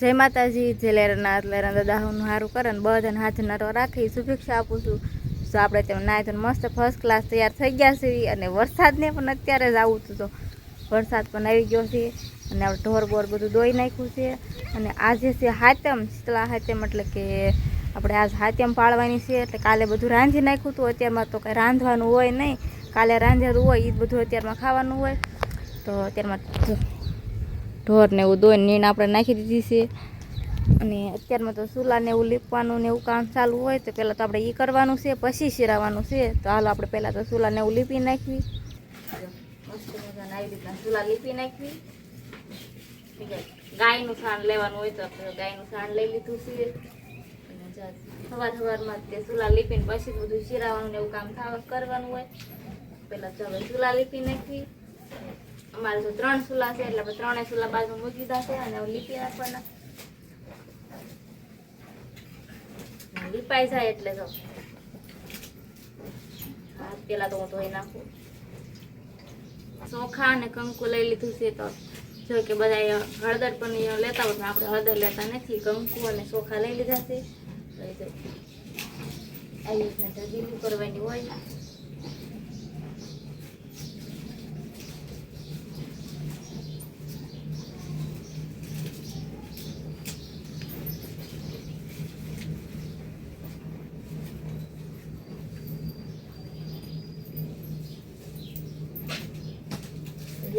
જય માતાજી જે લેરના લેરા દાદાનું સારું કરે ને બધાને હાથ નરો રાખી શુભેચ્છા આપું છું. તો આપણે તેમ નાય તો મસ્ત ફર્સ્ટ ક્લાસ તૈયાર થઈ ગયા છે અને વરસાદને પણ અત્યારે જ આવું હતું તો વરસાદ પણ આવી ગયો છે અને આપણે ઢોર બોર બધું દોઈ નાખ્યું છે. અને આજે છે હાતમ શીતળા હાતમ એટલે કે આપણે આજ હાતમ પાળવાની છે. એટલે કાલે બધું રાંધી નાખ્યું હતું. અત્યારમાં તો કંઈ રાંધવાનું હોય નહીં. કાલે રાંધેલું હોય એ બધું અત્યારમાં ખાવાનું હોય. તો અત્યારમાં ઢોર ને એવું દોઈને નીણ આપણે નાખી દીધી છે. અને અત્યારમાં તો ચૂલા ને એવું લીપવાનું ને એવું કામ ચાલુ હોય તો પહેલાં તો આપણે એ કરવાનું છે, પછી શિરાવાનું છે. તો હાલ આપણે પહેલાં તો ચૂલા ને એવું લીપી નાખવી મસ્ત મજાના આવી રીતના ચૂલા લીપી નાખવી ગાયનું સાણ લેવાનું હોય તો આપણે ગાયનું સાણ લઈ લીધું છે. સવાર સવારમાં તે ચૂલા લીપીને પછી બધું શિરાવાનું ને એવું કામ કરવાનું હોય. પહેલાં હવે ચૂલા લીપી નાખવી અમારે તો ત્રણ સુલા છે, એટલે ત્રણે ચૂલા બાજુ મૂકી દીધા છે અને લીપી નાખવાના લીપાઈ જાય એટલે તો. પેલા તો હું ધોઈ નાખું. ચોખા અને કંકુ લઈ લીધું છે તો જો કે બધા હળદર પણ લેતા હોય, પણ આપણે હળદર લેતા નથી. કંકુ અને ચોખા લઈ લીધા છે. આવી રીતના ઢગીલું કરવાની હોય.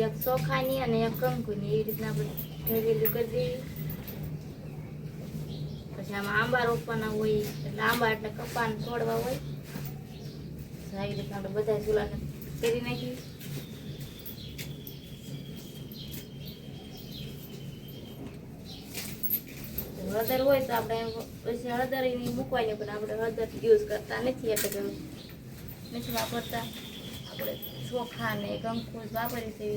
એક ચોખાની અને એક કંકુની એવી રીતના આપણે કરી દેવી. પછી આમાં આંબા રોપવાના હોય, એટલે આંબા એટલે કપાન તોડવા હોય. આવી રીતના આપણે બધા ચૂલાને કરી નાખી હળદર હોય તો આપણે પછી હળદર એની મૂકવાની, પણ આપણે હળદર યુઝ કરતા નથી એટલે નથી વાપરતા આપણે ચોખા ને કંકુ જ વાપરી છે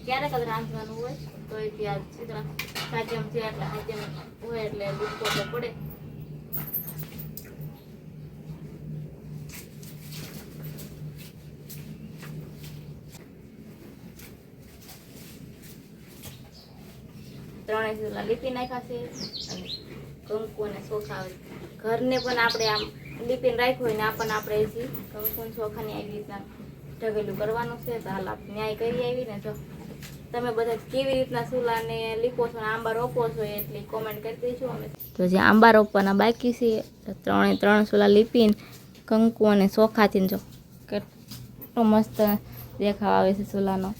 ક્યારેક જ રાંધવાનું હોય તો એ ત્યાં સીધા સાચમ અને કંકુ અને ચોખા આવે ઘરને પણ આપણે આમ લીપીને રાખ્યું હોય ને આ પણ આપણે હજી કંકુ અને ચોખાની આવી રીતના ઢગેલું કરવાનું છે. તો હાલ આપણે ન્યાય કરી આવી ને જો તમે બધા કેવી રીતના સુલાને લીપો છો આંબા રોપો છો એટલી કોમેન્ટ કરી દઈશું અમે. તો જે આંબા રોપવાના બાકી છે ત્રણે ત્રણ સુલા લીપીને કંકુ અને ચોખાથી જો કેટલો મસ્ત દેખાવ આવે છે સુલાનો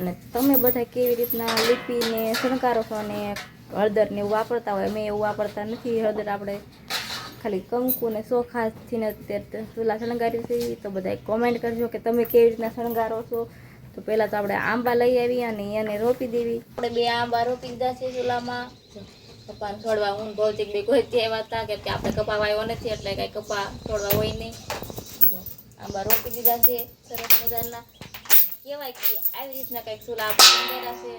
અને તમે બધા કેવી રીતના લીપીને શણકારો છો અને હળદર ને એવું વાપરતા હોય મેં એવું વાપરતા નથી. હળદર આપણે ખાલી કંકુ ને ચોખાથી ને ચૂલા શણગાર્યું છે તો બધા કોમેન્ટ કરજો કે તમે કેવી રીતના શણગારો છો. તો પહેલાં તો આપણે આંબા લઈ આવી અને એને રોપી દેવી. આપણે બે આંબા રોપી દીધા છે ચૂલામાં. કપાને છોડવા હું ભૌતિક બે કોઈ એવા હતા કે આપણે કપા વાવ્યો નથી એટલે કાંઈ કપા છોડવા હોય નહીં. આંબા રોપી દીધા છે સરસ મજાના. કહેવાય કે આવી રીતના કંઈક ચૂલા આપણે છે.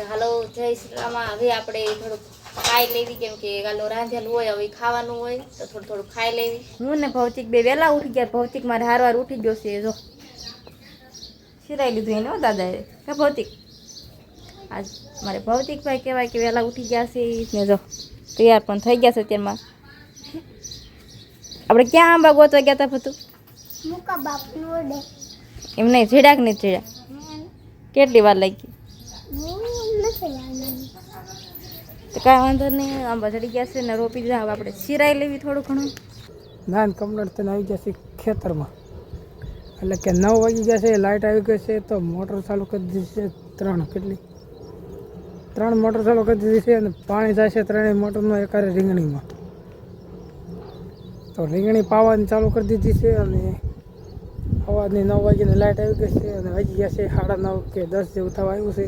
તો હાલો જય શ્રી રામા. હવે આપણે થોડુંક ખાઈ લેવી કેમ કે ગાલો રાંધેલું હોય હવે ખાવાનું હોય તો થોડું થોડું ખાઈ લેવી. હું ને ભૌતિક બે વહેલા ઉઠી ગયા ભૌતિક મારે હારવાર ઉઠી ગયો છે જો. સિરાઈ લીધું એને હો દાદાએ. કે ભૌતિક? આજ મારે ભૌતિકભાઈ કહેવાય કે વહેલા ઉઠી ગયા છે ને જો. તૈયાર પણ થઈ ગયા છે તેમાં આપણે ક્યાં આંબા ગોતવા ગયા હતા ભતું મુકા બાપનું ડે એમ નહીં છેડાક નહીં છેડા કેટલી વાર લાગી? તો કાંઈ વાંધો નહીં આંબા ચડી ગયા છે ને રોપી દીધા હવે આપણે સિરાઈ લેવી થોડું ઘણું. નાન કમ્પ્લેટ તને આવી ગયા છે ખેતરમાં. એટલે કે નવ વાગી ગયા છે લાઇટ આવી ગઈ છે, તો મોટર ચાલુ કરી દીધી છે ત્રણ. કેટલી? ત્રણ મોટર ચાલુ કરી દીધી છે અને પાણી જાય છે ત્રણેય મોટરમાં એકારે રીંગણીમાં. તો રીંગણી પાવાની ચાલુ કરી દીધી છે અને અવાજની નવ વાગીને લાઇટ આવી ગઈ છે અને વાગી ગયા છે સાડા નવ કે દસ જેવું થવા આવ્યું છે.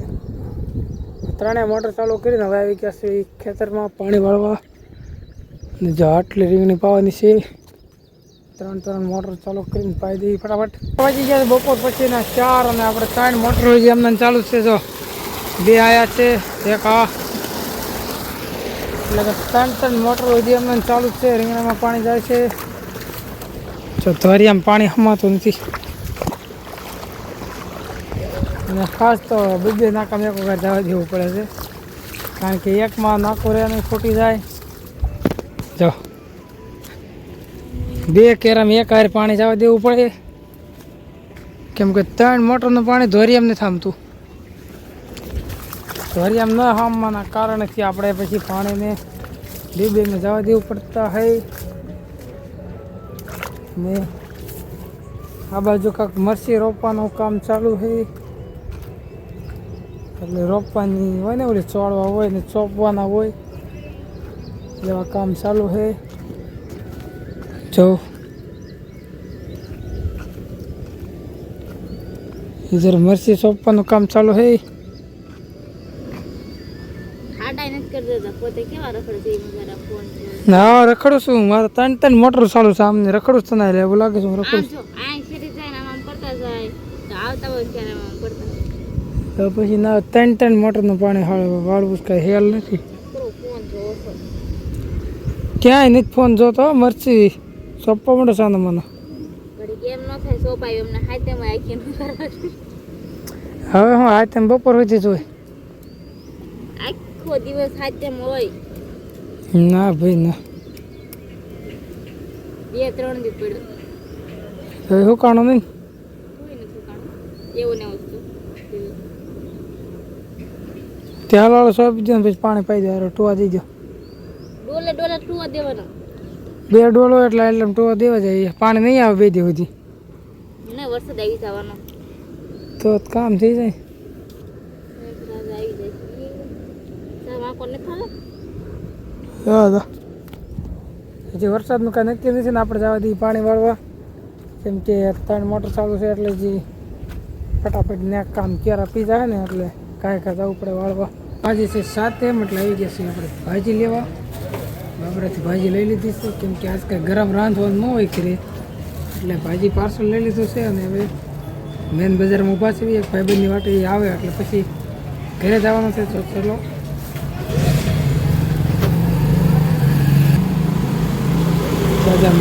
ત્રણેય મોટર ચાલુ કરીને હવે આવી ગયા છે ખેતરમાં પાણી વાળવા. જો આટલી રીંગણી પાવાની છે. ત્રણ ત્રણ મોટર ચાલુ કરીને પાઈ દઈએ ફટાફટ. વાગી ગયા છે બપોર પછીના ચાર અને આપણે ત્રણ મોટર જે અમને ચાલુ છે જો. બે આયા છે, એક આ. એટલે કે ત્રણ ત્રણ મોટર હજી અમને ચાલુ છે, રીંગણામાં પાણી જાય છે. જો ધોરિયામાં પાણી હમાતું નથી. અને ખાસ તો બીજે નાકામાં એક વખત જવા દેવું પડે છે. કારણ કે એકમાં નાકો રહે નહીં ફૂટી જાય. જો. બે કેરમ એક હાર પાણી જવા દેવું પડે. કેમ કે ત્રણ મોટરનું પાણી ધોરિયામ નથી થામતું ધોરિયામ ન હામવાના કારણથી આપણે પછી પાણીને ડીબીને જવા દેવું પડતા હોય. ને આ બાજુ કાંક મરસી રોપવાનું કામ ચાલુ છે એટલે રોપવાની હોય ને ઓલી ચોળવા હોય ને ચોપવાના હોય એવા કામ ચાલુ છે જો. ઇધર મરસી ચોપવાનું કામ ચાલુ છે રખડે ના રખડું છું. મારે ત્રણ ત્રણ મોટર ચાલુ છે. આમને રખડું જ તને એવું લાગે છે હું રખડું આમ આમ આવતા હોય ત્યારે આમ આમ કરતા જાય. તો પછી ના ત્રણ ત્રણ મોટરનું પાણી હાળ- વાળવું કાંઈ હેલ નથી. ક્યાંય નથી ફોન જોતો મરચી સોંપવા મોટો સાનો મને. હવે હું આ તેમ બપોર સુધી જોઈ આખો દિવસ હાથેમ હોય. ના ભાઈ ના. બે ત્રણ દી પડ્યો હવે હુકાણો નહીં. એવું ને વસ્તુ ત્યાં હાલ સોંપી દો પછી પાણી પાઈ દો ટોવા દઈ દો ડોલે ડોલે ટુવા દેવાનો. બે ડોલો એટલે એટલે ટોવા દેવા જાય પાણી નહીં આવે બે દી સુધી. ને વરસાદ આવી જવાનો. તો કામ થઈ જાય. હા તો. હજી વરસાદનું કાંઈ નક્કી નથી ને આપણે જવા દઈએ પાણી વાળવા. કેમ કે ત્રણ મોટર ચાલુ છે એટલે જે ફટાફટ ને કામ ક્યારે પી જાય ને એટલે કાંઈ કાંઈ જવું પડે વાળવા. આજે છે સાત એમ એટલે આવી ગયા છે આપણે ભાજી લેવા. બાબરાથી ભાજી લઈ લીધી છે. કેમ કે આજ ગરમ રાંધવાનું ન હોય કરે એટલે ભાજી પાર્સલ લઈ લીધું છે અને હવે મેન બજારમાં ઊભા છે એક ભાઈબંધની વાટે એ આવે, એટલે પછી ઘરે જવાનું છે. તો ચલો.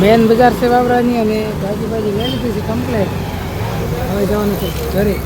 મેન બજાર છે બાબરાની અને ભાજી ભાજી લઈ લીધી છે કમ્પ્લેટ હવે જવાનું છે ઘરે.